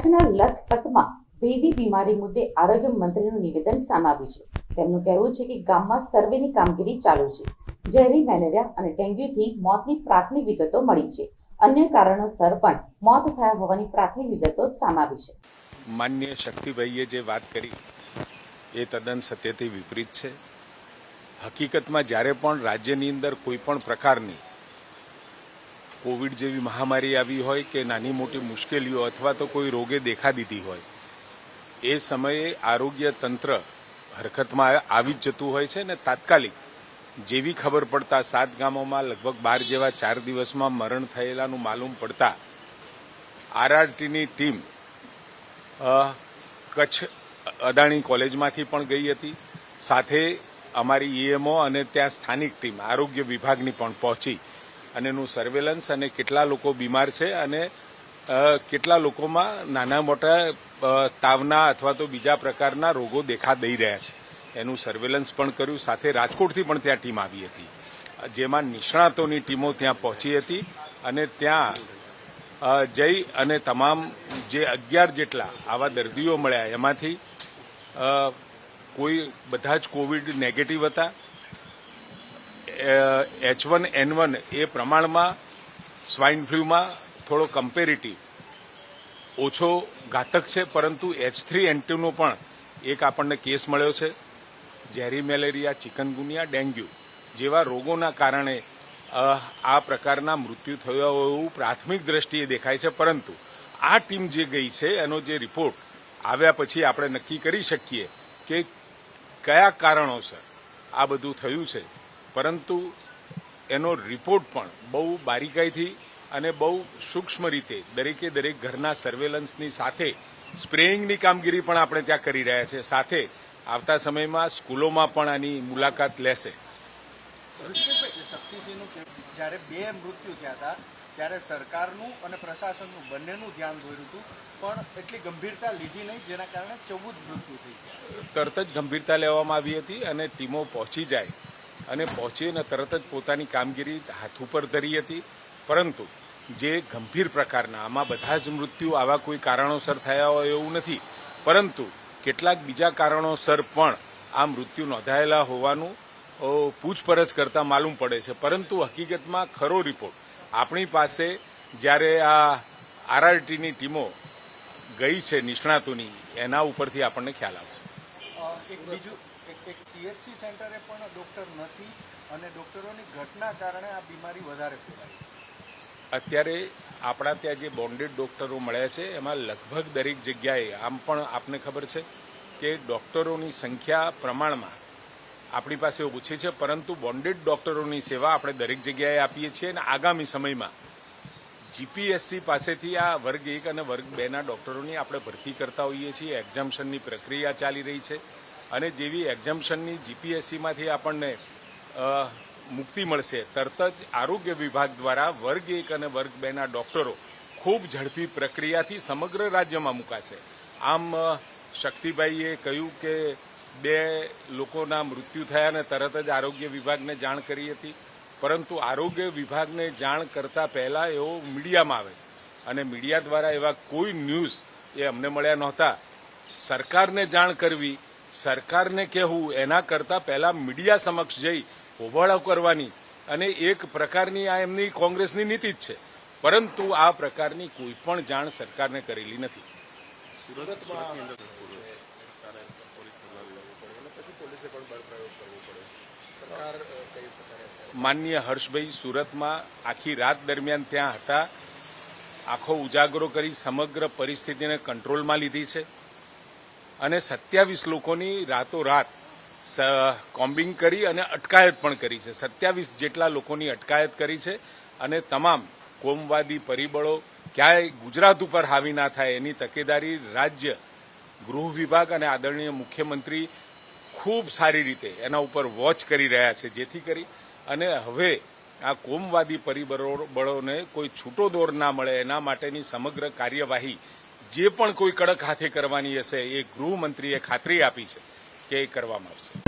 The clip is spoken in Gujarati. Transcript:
કચ્છના લખપતમાં ભેદી બીમારી મુદ્દે આરોગ્ય મંત્રીનું નિવેદન સામે છે. તેમનું કહેવું છે કે ગામમાં સર્વેની કામગીરી ચાલુ છે. ઝેરી, મેલેરિયા અને ડેન્ગ્યુથી મોતની પ્રાથમિક વિગતો મળી છે. અન્ય કારણોસર પણ મોત થયા હોવાની પ્રાથમિક વિગતો સામે આવી છે. માન્ય શક્તિભાઈએ જે વાત કરી, એ તદ્દન સત્યથી વિપરીત છે. હકીકતમાં જ્યારે પણ રાજ્યની અંદર કોઈ પણ પ્રકારની કોવિડ જેવી મહામારી આવી હોય કે નાની મોટી મુશ્કેલીઓ અથવા તો કોઈ રોગે દેખા દીધી હોય, એ સમયે આરોગ્ય તંત્ર હરકતમાં આવી જ જતું હોય છે ને તાત્કાલિક જેવી ખબર પડતા સાત ગામોમાં લગભગ બાર જેવા ચાર દિવસમાં મરણ થયેલાનું માલુમ પડતા આરઆરટીની ટીમ કચ્છ અદાણી કોલેજમાંથી પણ ગઈ હતી. સાથે અમારી ઈએમઓ અને ત્યાં સ્થાનિક ટીમ, આરોગ્ય વિભાગની પણ પહોંચી. અને એનું સર્વેલન્સ અને કેટલા લોકો બીમાર છે અને કેટલા લોકોમાં નાના મોટા તાવના અથવા તો બીજા પ્રકારના રોગો દેખા દઈ રહ્યા છે. એનું સર્વેલન્સ પણ કર્યું, સાથે રાજકોટથી પણ ત્યાં ટીમ આવી હતી. જેમાં નિષ્ણાતોની ટીમો ત્યાં પહોંચી હતી અને ત્યાં જઈ અને તમામ જે અગિયાર જેટલા આવા દર્દીઓ મળ્યા. એમાંથી કોઈ બધા જ કોવિડ નેગેટિવ હતા. એચ વન એન વન એ પ્રમાણમાં સ્વાઇન ફ્લૂમાં થોડો કમ્પેરિટિવ ઓછો ઘાતક છે, પરંતુ એચ થ્રી એન ટુનો પણ એક આપણને કેસ મળ્યો છે. ઝેરી મેલેરિયા, ચિકનગુનિયા, ડેન્ગ્યુ જેવા રોગોના કારણે આ પ્રકારના મૃત્યુ થયા એવું પ્રાથમિક દ્રષ્ટિએ દેખાય છે, પરંતુ આ ટીમ જે ગઈ છે, એનો જે રિપોર્ટ આવ્યા પછી આપણે નક્કી કરી શકીએ કે કયા કારણોસર આ બધું થયું છે. પરંતુ એનો રિપોર્ટ પણ બહુ બારીકાઈથી અને બહુ સૂક્ષ્મ રીતે દરેકે દરેક ઘરના સર્વેલન્સની સાથે સ્પ્રેઇંગની કામગીરી પણ આપણે ત્યાં કરી રહ્યા છે. સાથે આવતા સમયમાં સ્કૂલોમાં પણ આની મુલાકાત લેશે. જ્યારે બે મૃત્યુ થયા હતા ત્યારે સરકારનું અને પ્રશાસનનું બંનેનું ધ્યાન દોર્યું હતું પણ એટલી ગંભીરતા લીધી નહીં જેના કારણે ચૌદ મૃત્યુ થઈ તરત જ ગંભીરતા લેવામાં આવી હતી અને ટીમો પહોંચી જાય અને પહોંચી અને તરત જ પોતાની કામગીરી હાથ ઉપર ધરી હતી. પરંતુ જે ગંભીર પ્રકારના, આમાં બધા જ મૃત્યુ આવા કોઈ કારણોસર થયા હોય એવું નથી. પરંતુ કેટલાક બીજા કારણોસર પણ આ મૃત્યુ નોંધાયેલા હોવાનું પૂછપરછ કરતા માલુમ પડે છે. પરંતુ હકીકતમાં ખરો રિપોર્ટ. આપણી પાસે જ્યારે આ આરઆરટીની ટીમો ગઈ છે નિષ્ણાતોની, એના ઉપરથી આપણને ખ્યાલ આવશે. એક બીજું એક એક સીએચસી સેન્ટરે પણ ડોક્ટર નથી અને ડોક્ટરોની ઘટના કારણે આ બીમારી વધારે ફેલાય અત્યારે આપણા ત્યાં જે બોન્ડેડ ડોક્ટરો મળ્યા છે એમાં લગભગ દરેક જગ્યાએ આમ પણ આપને ખબર છે કે ડોક્ટરોની સંખ્યા પ્રમાણમાં આપણી પાસે ઓછી છે પરંતુ બોન્ડેડ ડોક્ટરોની સેવા આપણે દરેક જગ્યાએ આપીએ છીએ અને આગામી સમયમાં જીપીએસસી પાસેથી આ વર્ગ એક અને વર્ગ બેના ડોક્ટરોની આપણે ભરતી કરતા હોઈએ છીએ. એક્ઝામ્શનની પ્રક્રિયા ચાલી રહી છે. અને જેવી એક્ઝામ્શનની જીપીએસસીમાંથી આપણને મુક્તિ મળશે, તરત જ આરોગ્ય વિભાગ દ્વારા વર્ગ એક અને વર્ગ બેના ડોક્ટરો ખૂબ ઝડપી પ્રક્રિયાથી સમગ્ર રાજ્યમાં મુકાશે. આમ શક્તિભાઈએ કહ્યું કે બે લોકોના મૃત્યુ થયા અને તરત જ આરોગ્ય વિભાગને જાણ કરી હતી. પરંતુ આરોગ્ય વિભાગને જાણ કરતા પહેલા એવો મીડિયામાં આવે છે. અને મીડિયા દ્વારા એવા કોઈ ન્યૂઝ એ અમને મળ્યા નહોતા. સરકારને જાણ કરવી સરકારને કહેવું, એના કરતા પહેલા મીડિયા સમક્ષ જઈ હોબાળો કરવાની અને એક પ્રકારની આ એમની કોંગ્રેસની નીતિ જ છે. પરંતુ આ પ્રકારની કોઈ પણ જાણ સરકારને કરેલી નથી. માનનીય હર્ષભાઈ, સુરતમાં આખી રાત દરમિયાન ત્યાં હતા. આખો ઉજાગરો કરી સમગ્ર પરિસ્થિતિને કંટ્રોલમાં લીધી છે. અને સત્યાવીસ લોકોની રાતોરાત કોમ્બિંગ કરી અને અટકાયત પણ કરી છે. સત્યાવીસ જેટલા લોકોની અટકાયત કરી છે અને તમામ કોમવાદી પરિબળો ક્યાંય ગુજરાત ઉપર હાવી ના થાય એની તકેદારી રાજ્ય, ગૃહ વિભાગ અને આદરણીય મુખ્યમંત્રી ખૂબ સારી રીતે એના ઉપર વોચ કરી રહ્યા છે જેથી કરી અને હવે આ કોમવાદી પરિબળોને કોઈ છૂટો દોર ના મળે એના માટેની સમગ્ર કાર્યવાહી જે પણ કોઈ કડક હાથે કરવાની હશે એ ગૃહમંત્રીએ ખાતરી આપી છે કે એ કરવામાં આવશે.